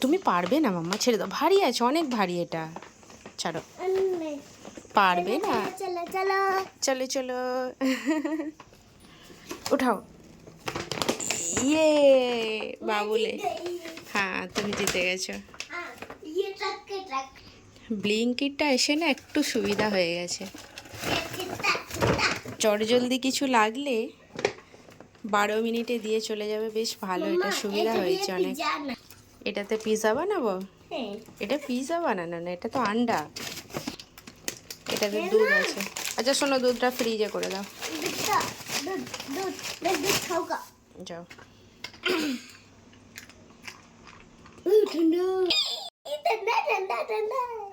তুমি পারবে না মাম্মা ছেড়ে দাও। ভারী আছে অনেক ভারী এটা। ছাড়ো। পারবে না। চলো চলো উঠাও। ইয়ে বাবুলে। হ্যাঁ তুমি জিতে গেছো। ব্লিঙ্কিটটা এসে না একটু সুবিধা হয়ে গেছে। চটজলদি কিছু লাগলে বারো মিনিটে দিয়ে চলে যাবে বেশ ভালো এটা সুবিধা হয়েছে অনেক। এটাতে পিজা বানাবো? এটা পিজা বানানো না এটা তো আন্ডা। এটাতে দুধ আছে। আচ্ছা শোনো দুধটা ফ্রিজে করে দাও। যাও।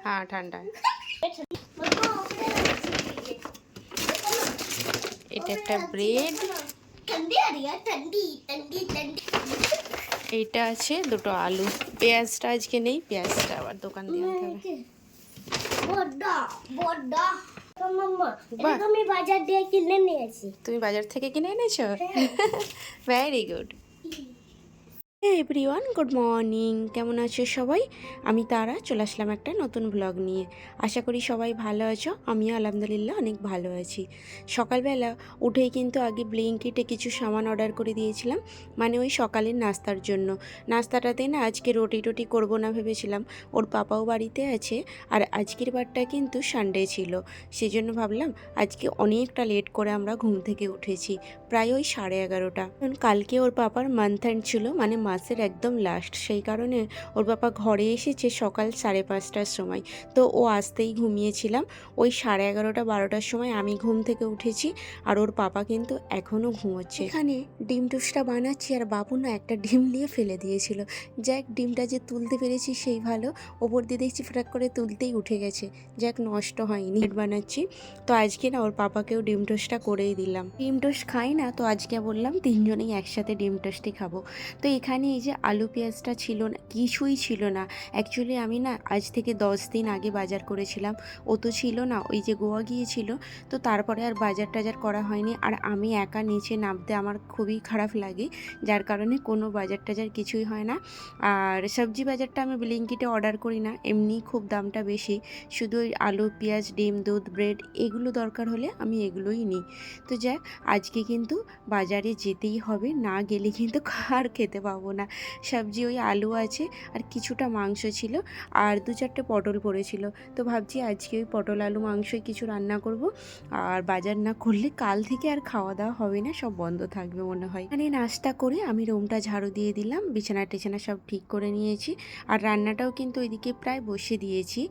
হ্যাঁ ঠান্ডা। এটা একটা ব্রেড এইটা আছে দুটো আলু। পেঁয়াজটা আজকে নেই পেঁয়াজটা আবার দোকান দিয়ে আনতে হবে। তুমি বাজার থেকে কিনে এনেছো? Very good everyone good morning কেমন আছো সবাই? আমি তারা, চলে আসলাম একটা নতুন ব্লগ নিয়ে। আশা করি সবাই ভালো আছো, আমিও আলহামদুলিল্লাহ অনেক ভালো আছি। সকালবেলা উঠেই কিন্তু আগে ব্লিঙ্কিটে কিছু সামান অর্ডার করে দিয়েছিলাম মানে ওই সকালের নাস্তার জন্য। নাস্তাটাতে না আজকে রুটি টুটি করব না ভেবেছিলাম, ওর পাপাও বাড়িতে আছে, আর আজকের বারটা কিন্তু সানডে ছিল। সেই জন্য ভাবলাম আজকে অনেকটা লেট করে আমরা ঘুম থেকে উঠেছি। প্রায় ওই সাড়ে এগারোটা। কারণ কালকে ওর পাপার মান্থ এন্ড ছিল মানে মাসের একদম লাস্ট সেই কারণে ওর পাপা ঘরে এসেছে সকাল সাড়ে পাঁচটার সময়। তো ও আসতেই ঘুমিয়েছিলাম। ওই সাড়ে এগারোটা, বারোটার সময় আমি ঘুম থেকে উঠেছি আর ওর পাপা কিন্তু এখনও ঘুমোচ্ছে। এখানে ডিম টোস্টটা বানাচ্ছি আর বাবু না একটা ডিম নিয়ে ফেলে দিয়েছিল। যাক, ডিমটা যে তুলতে পেরেছি সেই ভালো। ওপর দিয়ে দেখছি ফটাক করে তুলতেই উঠে গেছে। যাক, নষ্ট হয়নি। বানাচ্ছি। তো আজকে না ওর পাপাকেও ডিম টোস্টটা করেই দিলাম। ডিম টোস্ট খাই না? তো আজকে বললাম তিনজনেই একসাথে ডিম টোস্টই খাব। তো এখানে এই যে আলু পেঁয়াজটা ছিল না, কিছুই ছিল না। অ্যাকচুয়ালি আমি না আজ থেকে দশ দিন আগে বাজার করেছিলাম। ও তো ছিল না, ওই যে গোয়া গিয়েছিল। তো তারপরে আর বাজার টাজার করা হয়নি। আর আমি একা নিচে নামতে আমার খুবই খারাপ লাগে। যার কারণে কোনো বাজার টাজার কিছুই হয় না। আর সবজি বাজারটা আমি ব্লিঙ্কিটে অর্ডার করি না। এমনিই খুব দামটা বেশি। শুধু ওই আলু, পেঁয়াজ, ডিম, দুধ, ব্রেড এগুলো দরকার হলে আমি এগুলোই নিই। তো যাক, আজকে কিন্তু বাজারে যেতেই হবে, না গেলে কিন্তু আর খেতে পাবো না। সবজি ওই আলু আছে আর কিছুটা মাংস ছিল আর দু চারটে পটল পড়েছিল। তো ভাবছি আজকে ওই পটল আলু মাংসই কিছু রান্না করব। আর বাজার না করলে কাল থেকে আর খাওয়া দাওয়া হবে না, সব বন্ধ থাকবে মনে হয়। মানে নাস্তা করে আমি রুমটা ঝাড়ু দিয়ে দিলাম, বিছানা টিছানা সব ঠিক করে নিয়েছি। আর রান্নাটাও কিন্তু ওইদিকে প্রায় বসিয়ে দিয়েছি।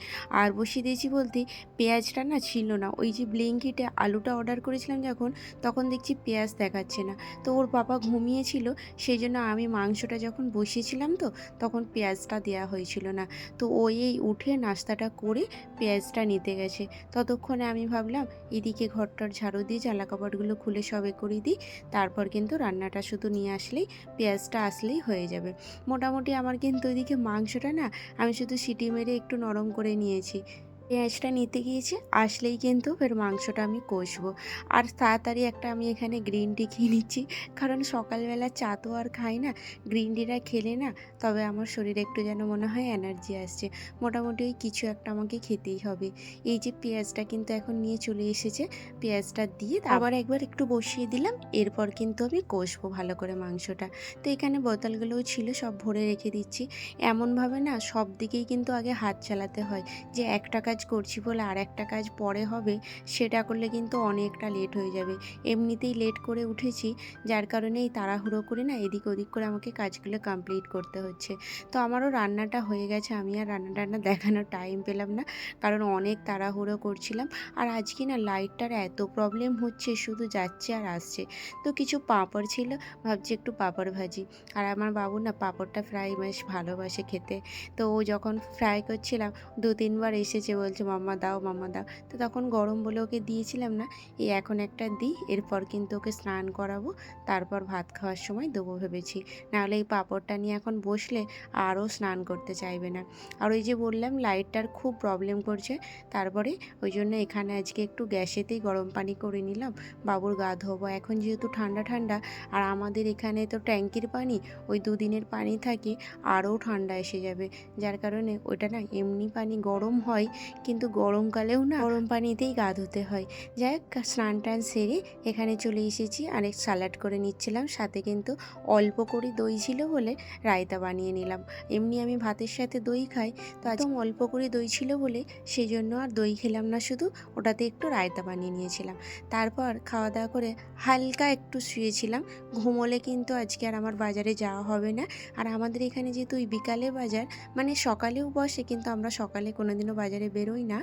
আর বসিয়ে দিয়েছি বলতে পেঁয়াজটা না ছিল না, ওই যে ব্লিঙ্কিটে আলুটা অর্ডার করেছিলাম যখন, তখন দেখছি পেঁয়াজ দেখাচ্ছে না। তো ওর বাবা ঘুমিয়েছিল সেই জন্য আমি মাংসটা যখন বসিয়েছিলাম তো, তখন পেঁয়াজটা দেওয়া হয়েছিল না। তো ওই এই উঠে নাস্তাটা করে পেঁয়াজটা নিতে গেছে। ততক্ষণে আমি ভাবলাম, এদিকে ঘরটার ঝাড়ু দিয়ে জামা কাপড়গুলো খুলে সবে করে দিই। তারপর কিন্তু রান্নাটা শুধু নিয়ে আসলেই, পেঁয়াজটা আসলেই হয়ে যাবে। মোটামুটি আমার কিন্তু ওইদিকে মাংসটা না, আমি শুধু সিটি মেরে একটু নরম করে নিয়েছি। পেঁয়াজটা নিতে গিয়েছে আসলেই কিন্তু ফের মাংসটা আমি কষবো। আর তাড়াতাড়ি একটা আমি এখানে গ্রিন টি খেয়ে নিচ্ছি কারণ সকালবেলা চা তো আর খাই না গ্রিন টিটা খেলে না তবে আমার শরীরে একটু যেন মনে হয় এনার্জি আসছে। মোটামুটি ওই কিছু একটা আমাকে খেতেই হবে। এই যে পেঁয়াজটা কিন্তু এখন নিয়ে চলে এসেছে পেঁয়াজটা দিয়ে আবার একবার একটু বসিয়ে দিলাম এরপর কিন্তু আমি কষবো ভালো করে মাংসটা। তো এখানে বোতলগুলোও ছিল সব ভরে রেখে দিচ্ছি। এমনভাবে না সব দিকেই কিন্তু আগে হাত চালাতে হয় যে একটা কাজ করছি বলে আর একটা কাজ পরে হবে, সেটা করলে কিন্তু অনেকটা লেট হয়ে যাবে। এমনিতেই লেট করে উঠেছি, যার কারণে এই তাড়াহুড়ো করে না এদিক ওদিক করে আমাকে কাজগুলো কমপ্লিট করতে হচ্ছে। তো আমারও রান্নাটা হয়ে গেছে, আমি আর রান্না টান্না দেখানোর টাইম পেলাম না, কারণ অনেক তাড়াহুড়ো করছিলাম। আর আজকে না লাইটটার এত প্রবলেম হচ্ছে, শুধু যাচ্ছে আর আসছে। তো কিছু পাঁপড় ছিল, ভাবছি একটু পাঁপড় ভাজি। আর আমার বাবু না পাঁপড়টা ফ্রাই বেশ ভালোবাসে খেতে। তো ও যখন ফ্রাই করছিলাম দু তিনবার এসেছে বলছে, মাম্মা দাও মাম্মা দাও। তো তখন গরম বলে ওকে দিয়েছিলাম না, এই এখন একটা দিই, এরপর কিন্তু ওকে স্নান করাবো, তারপর ভাত খাওয়ার সময় দেবো ভেবেছি। নাহলে এই পাঁপড়টা নিয়ে এখন বসলে আরও স্নান করতে চাইবে না। আর ওই যে বললাম, লাইটটার খুব প্রবলেম করছে, তারপরে ওই জন্য এখানে আজকে একটু গ্যাসেতেই গরম পানি করে নিলাম। বাবুর গা ধোবো, এখন যেহেতু ঠান্ডা ঠান্ডা, আর আমাদের এখানে তো ট্যাঙ্কির পানি, ওই দুদিনের পানি থাকে, আরও ঠান্ডা এসে যাবে। যার কারণে ওইটা না, এমনি পানি গরম হয় কিন্তু গরমকালেও না গরম পানিতেই গা ধুতে হয়। যাই হোক, স্নান টান সেরে এখানে চলে এসেছি। আরেক স্যালাড করে নিচ্ছিলাম, সাথে কিন্তু অল্প করে দই ছিল বলে রায়তা বানিয়ে নিলাম। এমনি আমি ভাতের সাথে দই খাই, তো একদম অল্প করে দই ছিল বলে সেই জন্য আর দই খেলাম না, শুধু ওটাতে একটু রায়তা বানিয়ে নিয়েছিলাম। তারপর খাওয়া দাওয়া করে হালকা একটু শুয়েছিলাম। ঘুমোলে কিন্তু আজকে আর আমার বাজারে যাওয়া হবে না। আর আমাদের এখানে যেহেতু বিকালে বাজার মানে সকালেও বসে, কিন্তু আমরা সকালে কোনোদিনও বাজারে বেরোই না।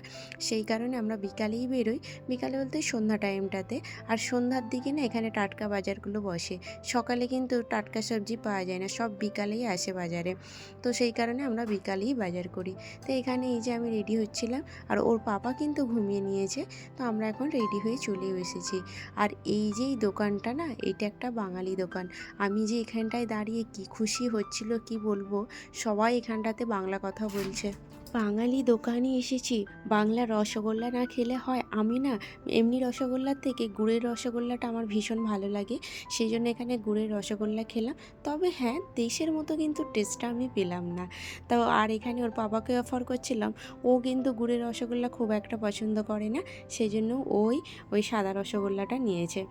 সেই কারণে আমরা বিকালেই বেরোই। বিকালে বলতে সন্ধ্যা টাইমটাতে। আর সন্ধ্যার দিকে না এখানে টাটকা বাজারগুলো বসে। সকালে কিন্তু টাটকা সবজি পাওয়া যায় না, সব বিকালেই আসে বাজারে। তো সেই কারণে আমরা বিকালেই বাজার করি। তো এখানে এই যে আমি রেডি হচ্ছিলাম, আর ওর পাপা কিন্তু ঘুমিয়ে নিয়েছে। তো আমরা এখন রেডি হয়ে চলেও এসেছি। আর এই যে এই দোকানটা না, এটা একটা বাঙালি দোকান। আমি যে এখানটায় দাঁড়িয়ে কি খুশি হচ্ছিল কি বলব? সবাই এখানটাতে বাংলা কথা বলছে। বাঙালি দোকানে এসেছি। বাংলা রসগোল্লা না খেলে হয় আমি না এমনি রসগোল্লার থেকে গুড়ের রসগোল্লাটা আমার ভীষণ ভালো লাগে। সেই জন্য এখানে গুড়ের রসগোল্লা খেলাম। তবে হ্যাঁ দেশের মতো কিন্তু টেস্টটা আমি পেলাম না। তো আর এখানে ওর বাবাকে অফার করছিলাম, ও কিন্তু গুড়ের রসগোল্লা খুব একটা পছন্দ করে না। সেই জন্য ওই ওই সাদা রসগোল্লাটা নিয়েছে।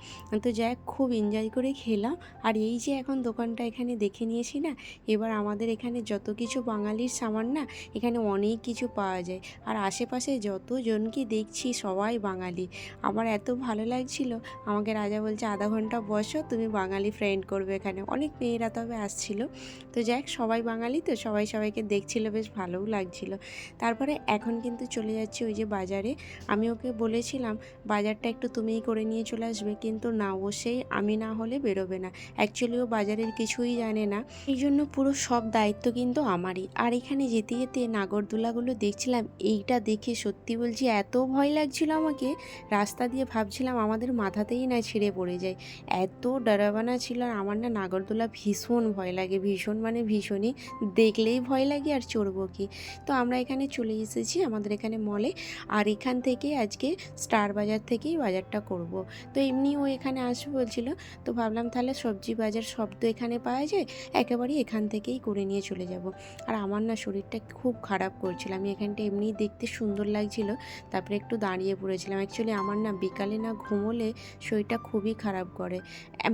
তো যাই খুব এনজয় করে খেলাম। আর এই যে এখন দোকানটা এখানে দেখে নিয়েছি না, এবার আমাদের এখানে যত কিছু বাঙালির সামান না, এখানে অনেক কিছু পাওয়া যায়। আর আশেপাশে যতজনকে দেখছি সবাই বাঙালি। আমার এত ভালো লাগছিল। আমাকে রাজা বলছে, আধা ঘণ্টা বসো, তুমি বাঙালি ফ্রেন্ড করবে এখানে। অনেক মেয়েরা তবে আসছিল। তো যাক, সবাই বাঙালি তো, সবাই সবাইকে দেখছিল, বেশ ভালোও লাগছিল। তারপরে এখন কিন্তু চলে যাচ্ছি ওই যে বাজারে। আমি ওকে বলেছিলাম, বাজারটা একটু তুমিই করে নিয়ে চলে আসবে। কিন্তু না, ও সেই আমি না হলে বেরোবে না। অ্যাকচুয়ালি ও বাজারের কিছুই জানে না। এই জন্য পুরো সব দায়িত্ব কিন্তু আমারই। আর এখানে যেতে যেতে নাগরদোলাগুলো দেখছিলাম, এইটা দেখে সত্যি বলছি এত ভয় লাগছিল আমাকে রাস্তা দিয়ে ভাবছিলাম আমাদের মাথাতেই না ছিঁড়ে পড়ে যায়। এত ডরাবানা ছিল আর আমার না নাগরদোলা ভীষণ ভয় লাগে, ভীষণ মানে ভীষণই। দেখলেই ভয় লাগে আর চড়বো কি? তো আমরা এখানে চলে এসেছি আমাদের এখানে মলে আর এখান থেকে আজকে স্টার বাজার থেকেই বাজারটা করব। তো এমনি ও এখানে আসবে বলছিল, তো ভাবলাম তাহলে সবজি বাজার সব তো এখানে পাওয়া যায়, একেবারেই এখান থেকেই করে নিয়ে চলে যাব। আর আমার না শরীরটা খুব খারাপ করছিল, আমি এখানটা এমনি দেখতে সুন্দর লাগছিল, তারপরে একটু দাঁড়িয়ে পড়েছিলাম অ্যাকচুয়ালি আমার না বিকালে না ঘুমোলে শরীরটা খুবই খারাপ করে।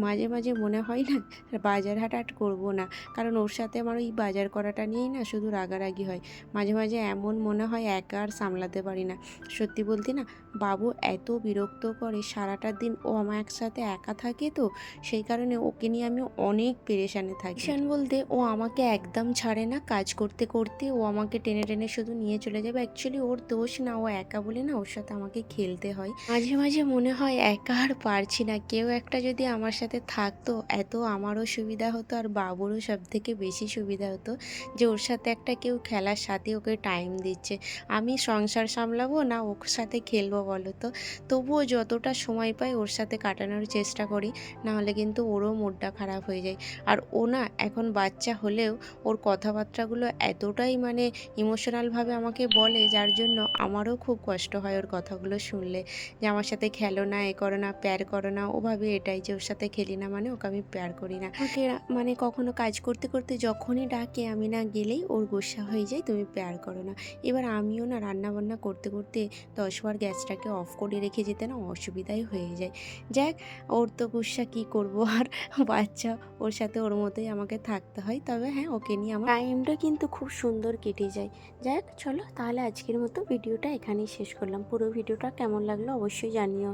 মাঝে মাঝে মনে হয় না বাজার হাট করব না। কারণ ওর সাথে আমার ওই বাজার করাটা নিয়েই না শুধু রাগারাগি হয়। মাঝে মাঝে এমন মনে হয় একা আর সামলাতে পারি না। সত্যি বলতে না, বাবু এত বিরক্ত করে সারাটা দিন ও আমার একসাথে একা থাকে তো, সেই কারণে ওকে নিয়ে আমি অনেক পেরেশানে থাকি। পেরেশান বলতে ও আমাকে একদম ছাড়ে না কাজ করতে করতে। ও আমাকে টেনে টেনে শুধু নিয়ে চলে যাবে। অ্যাকচুয়ালি ওর দোষ না, ও একা বলে না ওর সাথে আমাকে খেলতে হয়। মাঝে মাঝে মনে হয় একা আর পারছি না। কেউ একটা যদি আমার সাথে থাকতো, এত আমারও সুবিধা হতো আর বাবুরও সব থেকে বেশি সুবিধা হতো যে ওর সাথে একটা কেউ খেলার সাথে ওকে টাইম দিচ্ছে। আমি সংসার সামলাবো না ওর সাথে খেলব বলো তো? তবুও যতটা সময় পাই ওর সাথে কাটানোর চেষ্টা করি, নাহলে কিন্তু ওরও মুডটা খারাপ হয়ে যায়। আর ও না, এখন বাচ্চা হলেও ওর কথাবার্তাগুলো এতটাই মানে ইমোশনালভাবে আমাকে বলে, যার জন্য আমারও খুব কষ্ট হয় ওর কথাগুলো শুনলে যে আমার সাথে খেলো না, এ করো না, প্যার করো না ওভাবে এটাই যে ওর সাথে খেলি না মানে ওকে আমি প্যার করি না। ওকে মানে কখনো কাজ করতে করতে যখনই ডাকে আমি না গেলেই ওর গোসা হয়ে যায়, তুমি প্যার করো না। এবার আমিও না রান্না বান্না করতে করতে দশবার গ্যাসটাকে অফ করে রেখে যেতে না অসুবিধাই হয়ে যায়। যাক, ওর তো গুসা কী করব আর বাচ্চা ওর সাথে ওর মতোই আমাকে থাকতে হয়। তবে হ্যাঁ ওকে নিয়ে আমার টাইমটা কিন্তু খুব সুন্দর কেটে যায়। যাক, চলো তাহলে আজকের মতো ভিডিওটা এখানেই শেষ করলাম। পুরো ভিডিওটা কেমন লাগল অবশ্যই জানিও।